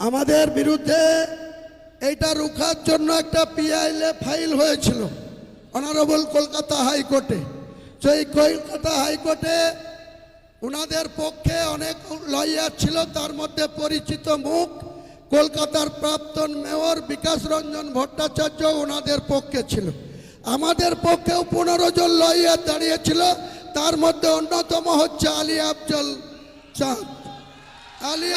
আমাদের বিরুদ্ধে এইটা রুখার জন্য একটা পিআইএলএ ফাইল হয়েছিল, অনারেবল কলকাতা হাইকোর্টে। সেই কলকাতা হাইকোর্টে ওনাদের পক্ষে অনেক লয়ার ছিল, তার মধ্যে পরিচিত মুখ, কলকাতার প্রাক্তন মেয়র বিকাশ রঞ্জন ভট্টাচার্য ওনাদের পক্ষে ছিল। আমাদের পক্ষেও পনেরো জন লয়ার দাঁড়িয়েছিল, তার মধ্যে অন্যতম হচ্ছে আলী আফজল চাঁদ। আলী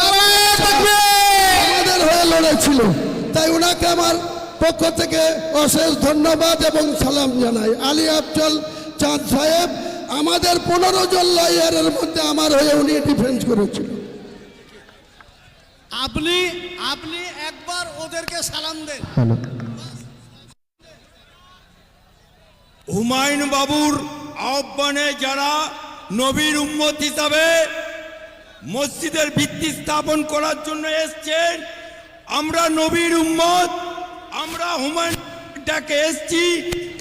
লড়েছিল তাই ওনাকে আমার পক্ষ থেকে অশেষ ধন্যবাদ এবং সালাম জানাই। আলী আফজল চাঁদ সাহেব আমাদের পনেরো জন লয়ারের মধ্যে আমার হয়ে উনি ডিফেন্স করেছিল। আপনি আপনি একবার ওদেরকে সালাম দেন। হুমায়ুন বাবুর আহ্বানে যারা নবীর উম্মত হিসাবে মসজিদের ভিত্তি স্থাপন করার জন্য এসছেন আমরা নবীর উম্মত, আমরা হুমায়ুন ডাকে এসছি,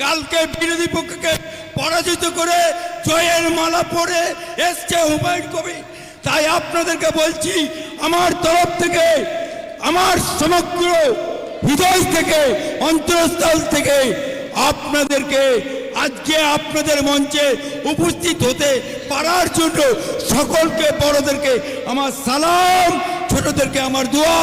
কালকে বিরোধী পক্ষকে পরাজিত করে জয়ের মালা পরে এসছে হুমায়ুন কবি তাই আপনাদেরকে বলছি, আমার তরফ থেকে, আমার সমগ্র হৃদয় থেকে, অন্তরস্থল থেকে আপনাদেরকে আজকে আপনাদের মঞ্চে উপস্থিত হতে পারার জন্য সকলকে বড়দেরকে আমার সালাম, ছোটদেরকে আমার দোয়া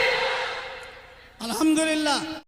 আলহামদুলিল্লাহ।